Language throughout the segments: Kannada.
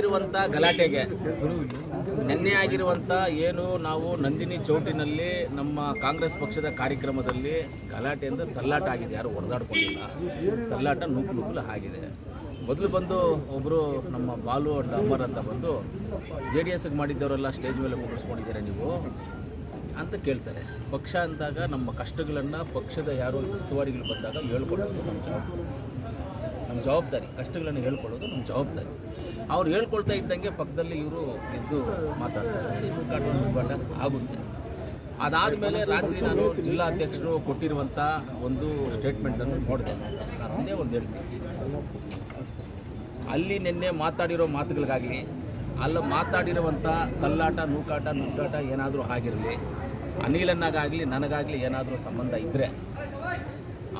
ಇರುವಂತ ಗಲಾಟೆಗೆ. ನಿನ್ನೆ ಆಗಿರುವಂಥ ಏನು ನಾವು ನಂದಿನಿ ಚೌಟಿನಲ್ಲಿ ನಮ್ಮ ಕಾಂಗ್ರೆಸ್ ಪಕ್ಷದ ಕಾರ್ಯಕ್ರಮದಲ್ಲಿ ಗಲಾಟೆಯಿಂದ ತಲ್ಲಾಟ ಆಗಿದೆ. ಯಾರು ಹೊಡೆದಾಡ್ಕೊಂಡಿಲ್ಲ. ತಲ್ಲಾಟ ನೂಕು ನೂಕುಲು ಆಗಿದೆ. ಮೊದಲು ಬಂದು ಒಬ್ಬರು ನಮ್ಮ ಬಾಲು ಅಂಡ್ ಅಮರ್ ಅಂತ ಬಂದು, ಜೆ ಡಿ ಎಸ್ಗೆ ಮಾಡಿದ್ದವರೆಲ್ಲ ಸ್ಟೇಜ್ ಮೇಲೆ ಮುಗಿಸ್ಕೊಂಡಿದ್ದೀರಾ ನೀವು? ಅಂತ ಕೇಳ್ತಾರೆ. ಪಕ್ಷ ಅಂದಾಗ ನಮ್ಮ ಕಷ್ಟಗಳನ್ನು ಪಕ್ಷದ ಯಾರು ಉಸ್ತುವಾರಿಗಳು ಬಂದಾಗ ಹೇಳ್ಕೊಡೋದು ನಮ್ಮ ಜವಾಬ್ದಾರಿ. ಕಷ್ಟಗಳನ್ನು ಹೇಳ್ಕೊಡೋದು ನಮ್ಮ ಜವಾಬ್ದಾರಿ. ಅವ್ರು ಹೇಳ್ಕೊಳ್ತಾ ಇದ್ದಂಗೆ ಪಕ್ಕದಲ್ಲಿ ಇವರು ಎದ್ದು ಮಾತಾಡ್ತಾರೆ. ಆಗುತ್ತೆ. ಅದಾದ ಅದಾದಮೇಲೆ ರಾತ್ರಿ ನಾನು ಜಿಲ್ಲಾಧ್ಯಕ್ಷರು ಕೊಟ್ಟಿರುವಂಥ ಒಂದು ಸ್ಟೇಟ್ಮೆಂಟನ್ನು ನೋಡಿದೆ. ಅದೇ ಒಂದು ಹೇಳ್ತೀನಿ. ಅಲ್ಲಿ ನಿನ್ನೆ ಮಾತಾಡಿರೋ ಮಾತುಗಳಿಗಾಗಲಿ, ಅಲ್ಲಿ ಮಾತಾಡಿರುವಂಥ ತಲ್ಲಾಟ, ನೂಕಾಟ, ನುಗ್ಗಾಟ ಏನಾದರೂ ಆಗಿರಲಿ ಅನಿಲನ್ನಾಗಲಿ ನನಗಾಗಲಿ ಏನಾದರೂ ಸಂಬಂಧ ಇದ್ದರೆ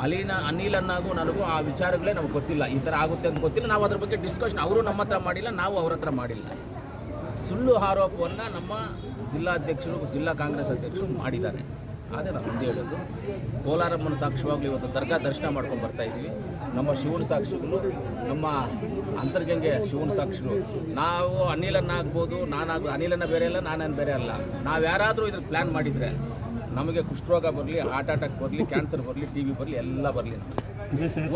ಅಲಿನ ಅನಿಲನ್ನಾಗೂ ನನಗೂ ಆ ವಿಚಾರಗಳೇ ನಮ್ಗೆ ಗೊತ್ತಿಲ್ಲ. ಈ ಥರ ಆಗುತ್ತೆ ಅಂತ ಗೊತ್ತಿಲ್ಲ. ನಾವು ಅದ್ರ ಬಗ್ಗೆ ಡಿಸ್ಕಷನ್ ಅವರು ನಮ್ಮ ಹತ್ರ ಮಾಡಿಲ್ಲ, ನಾವು ಅವ್ರ ಹತ್ರ ಮಾಡಿಲ್ಲ. ಸುಳ್ಳು ಆರೋಪವನ್ನು ನಮ್ಮ ಜಿಲ್ಲಾಧ್ಯಕ್ಷರು, ಜಿಲ್ಲಾ ಕಾಂಗ್ರೆಸ್ ಅಧ್ಯಕ್ಷರು ಮಾಡಿದ್ದಾರೆ. ಅದೇ ನಾನು ಮುಂದೆ ಹೇಳೋದು, ಕೋಲಾರಮ್ಮನ ಸಾಕ್ಷಿವಾಗಲಿ ಇವತ್ತು ದರ್ಗಾ ದರ್ಶನ ಮಾಡ್ಕೊಂಡು ಬರ್ತಾ ಇದ್ದೀವಿ. ನಮ್ಮ ಶಿವನ ಸಾಕ್ಷಿಗಳು ನಮ್ಮ ಅಂತರ್ಗಂಗೆ ಶಿವನ ಸಾಕ್ಷಿಗಳು ನಾವು ಅನಿಲನ್ನಾಗ್ಬೋದು ನಾನಾಗ, ಅನಿಲನ್ನ ಬೇರೆ ಅಲ್ಲ, ನಾನೇನು ಬೇರೆ ಅಲ್ಲ. ನಾವು ಯಾರಾದರೂ ಇದ್ರ ಪ್ಲ್ಯಾನ್ ಮಾಡಿದರೆ ನಮಗೆ ಕುಷ್ಠರೋಗ ಬರಲಿ ಹಾರ್ಟ್ ಅಟ್ಯಾಕ್ ಬರಲಿ ಕ್ಯಾನ್ಸರ್ ಬರಲಿ ಟಿ ವಿ ಬರಲಿ ಎಲ್ಲ ಬರಲಿ.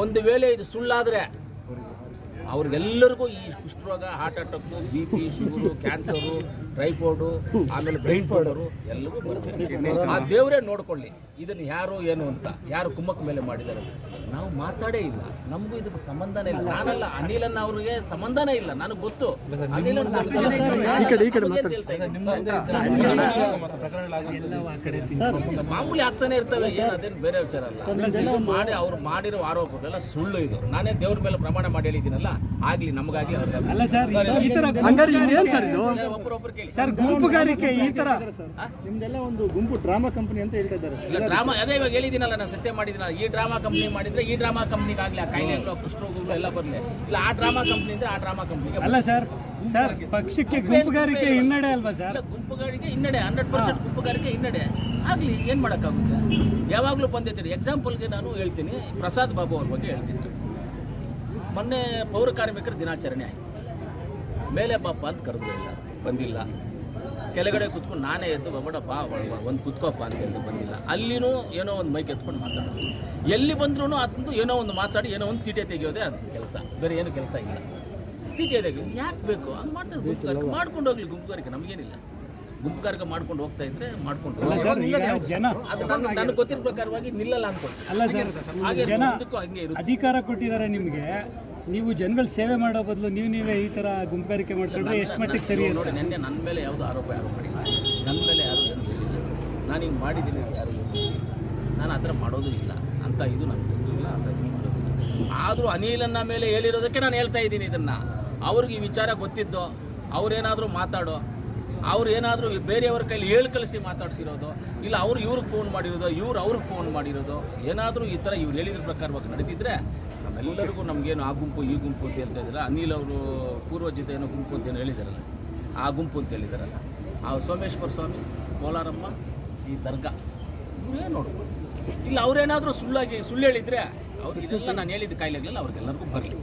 ಒಂದು ವೇಳೆ ಇದು ಸುಳ್ಳಾದರೆ ಅವ್ರಿಗೆಲ್ಲರಿಗೂ ಈ ಕುಷ್ಠರೋಗ heart attack B P sugar cancer typhoid ಆಮೇಲೆ ಬ್ರೈನ್ ಪೌಡರು ಎಲ್ಲವೂ ಬರುತ್ತೆ. ಆ ದೇವರೇ ನೋಡ್ಕೊಳ್ಳಿ ಇದನ್ನು ಯಾರು ಏನು ಅಂತ ಯಾರು ಕುಮ್ಮಕ್ಕ ಮೇಲೆ ಮಾಡಿದ್ದಾರೆ ನಾವು ಮಾತಾಡೇ ಇಲ್ಲ. ನಮಗೂ ಇದಕ್ಕೆ ಸಂಬಂಧನೇ ಇಲ್ಲ. ನಾನಲ್ಲ ಅನಿಲನ್ ಅವ್ರಿಗೆ ಸಂಬಂಧನೇ ಇಲ್ಲ. ನನಗೆ ಗೊತ್ತು. ಅನಿಲನ್ ಮಾಮೂಲಿ ಆಗ್ತಾನೆ ಇರ್ತವೆ ಏನು ಅದೇನು ಬೇರೆ ವಿಚಾರ ಅಲ್ಲ ಮಾಡಿ ಅವ್ರು ಮಾಡಿರೋ ಆರೋಪಗಳೆಲ್ಲ ಸುಳ್ಳು ಇದು. ನಾನೇ ದೇವ್ರ ಮೇಲೆ ಪ್ರಮಾಣ ಮಾಡಿ ಹೇಳಿದ್ದೀನಲ್ಲ ಆಗ್ಲಿ ನಮಗಾಗಿ ಅವ್ರಿಗಾಗ್ಲಿ. ಅಲ್ಲ ಸರ್ ಈ ತರ ಹಂಗಾರೆ ಇನ್ನೇನ್ ಸರ್ ಇದು? ಕೇಳಿ. ಸರ್ ಗುಂಪುಗಾರಿಕೆ ಈ ತರ ನಿಮ್ದೆಲ್ಲ ಒಂದು ಗುಂಪು ಡ್ರಾಮಾ ಕಂಪನಿ ಅಂತ ಹೇಳ್ತಾ ಇದ್ದಾರೆ. ಡ್ರಾಮಾ ಅದೇ ಇವಾಗ ಹೇಳಿದಿನಲ್ಲ ನಾನು ಸತ್ಯ ಮಾಡಿದ್ದೀನಲ್ಲ. ಈ ಡ್ರಾಮಾ ಕಂಪ್ನಿ ಮಾಡಿದ್ರೆ ಈ ಡ್ರಾಮಾ ಕಂಪ್ನಿಗಾಗ್ಲಿ ಆ ಕಾಯಿಲೆಗಳು ಕುಷ್ಠರೋಗಗಳು ಎಲ್ಲ ಬರಲಿ. ಇಲ್ಲ ಆ ಡ್ರಾಮಾ ಕಂಪ್ನಿ ಇದ್ರೆ ಆ ಡ್ರಾಮಾ ಕಂಪ್ನಿಗೆ ಅಲ್ಲ ಸರ್ ಸರ್ ಪಕ್ಷಕ್ಕೆ ಗುಂಪುಗಾರಿಕೆ ಹಿನ್ನಡೆ ಅಲ್ವಾ ಸರ್? ಗುಂಪುಗಾರಿಕೆ ಹಿನ್ನಡೆ ಹಂಡ್ರೆಡ್ ಪರ್ಸೆಂಟ್ ಗುಂಪುಗಾರಿಕೆ ಹಿನ್ನಡೆ. ಆಗಲಿ ಏನು ಮಾಡೋಕ್ಕಾಗುತ್ತೆ? ಯಾವಾಗಲೂ ಬಂದಿರ್ತೀನಿ ಎಕ್ಸಾಂಪಲ್ಗೆ ನಾನು ಹೇಳ್ತೀನಿ. ಪ್ರಸಾದ್ ಬಾಬು ಅವ್ರ ಬಗ್ಗೆ ಹೇಳ್ತಿತ್ತು ಮೊನ್ನೆ ಪೌರ ಕಾರ್ಮಿಕರ ದಿನಾಚರಣೆ ಆಯಿತು. ಮೇಲೆ ಬಾಪ ಅಂತ ಕರೆದ್ರು ಇಲ್ಲ ಬಂದಿಲ್ಲ. ಕೆಳಗಡೆ ಕುತ್ಕೊಂಡು ನಾನೇ ಎದ್ದು ಬಾ ಒಂದು ಕುತ್ಕೋಪ್ಪ ಅಂತ ಹೇಳಿ ಬಂದಿಲ್ಲ. ಅಲ್ಲಿನೂ ಏನೋ ಒಂದು ಮೈಕ್ ಎತ್ಕೊಂಡು ಮಾತಾಡೋದು. ಎಲ್ಲಿ ಬಂದ್ರೂ ಅದೊಂದು ಏನೋ ಒಂದು ಮಾತಾಡಿ ಏನೋ ಒಂದು ತೀಟೆ ತೆಗೆಯೋದೇ ಅದು ಕೆಲಸ. ಬೇರೆ ಏನು ಕೆಲಸ ಇಲ್ಲ. ತೀಟೆ ತೆಗೆಯೋದು ಯಾಕೆ ಬೇಕು? ಹಂಗೆ ಮಾಡ್ತದೆ ಗುಂಪುಗಾರಿಕೆ ಮಾಡ್ಕೊಂಡು ಹೋಗ್ಲಿ ಗುಂಪುಗಾರಿಕೆ ನಮಗೇನಿಲ್ಲ. ಗುಂಪುಗಾರಿಕೆ ಮಾಡ್ಕೊಂಡು ಹೋಗ್ತಾ ಇದ್ರೆ ಮಾಡ್ಕೊಂಡು ನನಗೆ ಗೊತ್ತಿರೋ ಪ್ರಕಾರವಾಗಿ ನಿಲ್ಲಲ್ಲ ಅನ್ಕೊಂಡು. ಅಲ್ಲ ಸರ್ ಹಾಗೆ ಜನ ಮುಂದಕ್ಕೂ ಹಂಗೆ ಇರುತ್ತೆ. ಅಧಿಕಾರ ಕೊಟ್ಟಿದ್ದಾರೆ ನಿಮಗೆ. ನೀವು ಜನಗಳ ಸೇವೆ ಮಾಡೋ ಬದಲು ನೀವು ನೀವೇ ಈ ಥರ ಗುಂಪುಗಾರಿಕೆ ಮಾಡ್ಕೊಂಡ್ರೆ ಎಷ್ಟು ಮಟ್ಟಿಗೆ ಸರಿ ನೋಡಿ ನಿನ್ನೆ ನನ್ನ ಮೇಲೆ ಯಾವುದು ಆರೋಪ ಯಾರು ಮಾಡಿಲ್ಲ ನನ್ನ ಮೇಲೆ ಯಾರು ಏನು ನಾನು ಹಿಂಗೆ ಮಾಡಿದ್ದೀನಿ ಯಾರು ನಾನು ಆ ಥರ ಮಾಡೋದು ಇಲ್ಲ ಅಂತ ಇದು ನನಗೆ ಗೊತ್ತೂ ಇಲ್ಲ ಅಂತ ಇದು ಮಾಡೋದಿಲ್ಲ ಆದರೂ ಅನಿಲನ್ನ ಮೇಲೆ ಹೇಳಿರೋದಕ್ಕೆ ನಾನು ಹೇಳ್ತಾ ಇದ್ದೀನಿ ಇದನ್ನು. ಅವ್ರಿಗೆ ಈ ವಿಚಾರ ಗೊತ್ತಿದ್ದೋ ಅವ್ರೇನಾದರೂ ಮಾತಾಡೋ ಅವ್ರು ಏನಾದರೂ ಬೇರೆಯವ್ರ ಕೈಲಿ ಹೇಳಿ ಕಳಿಸಿ ಮಾತಾಡ್ಸಿರೋದು ಇಲ್ಲ ಅವ್ರು ಇವ್ರಿಗೆ ಫೋನ್ ಮಾಡಿರೋದು ಇವ್ರು ಅವ್ರಿಗೆ ಫೋನ್ ಮಾಡಿರೋದು ಏನಾದರೂ ಈ ಥರ ಇವ್ರು ಹೇಳಿದ್ರ ಪ್ರಕಾರವಾಗಿ ನಡೆದಿದ್ರೆ ನಮ್ಮೆಲ್ಲರಿಗೂ ನಮಗೇನು ಆ ಗುಂಪು ಈ ಗುಂಪು ಅಂತ ಹೇಳ್ತಾ ಇದ್ದಾರೆ ಅನಿಲ್ ಅವರು ಪೂರ್ವಜಿತ ಏನೋ ಗುಂಪು ಅಂತ ಏನು ಹೇಳಿದಾರಲ್ಲ. ಆ ಗುಂಪು ಅಂತ ಹೇಳಿದಾರಲ್ಲ. ಆ ಸೋಮೇಶ್ವರ ಸ್ವಾಮಿ ಕೋಲಾರಮ್ಮ ಈ ದರ್ಗಾ ಇವರೇ ನೋಡ್ಬೋದು ಇಲ್ಲ ಅವರೇನಾದರೂ ಸುಳ್ಳಾಗಿ ಸುಳ್ಳು ಹೇಳಿದರೆ ಅವ್ರಿಗೆಲ್ಲ ನಾನು ಹೇಳಿದ ಕಾಯಿಲೆಗಳೆಲ್ಲ ಅವ್ರಿಗೆಲ್ಲರಿಗೂ ಬರಲಿ.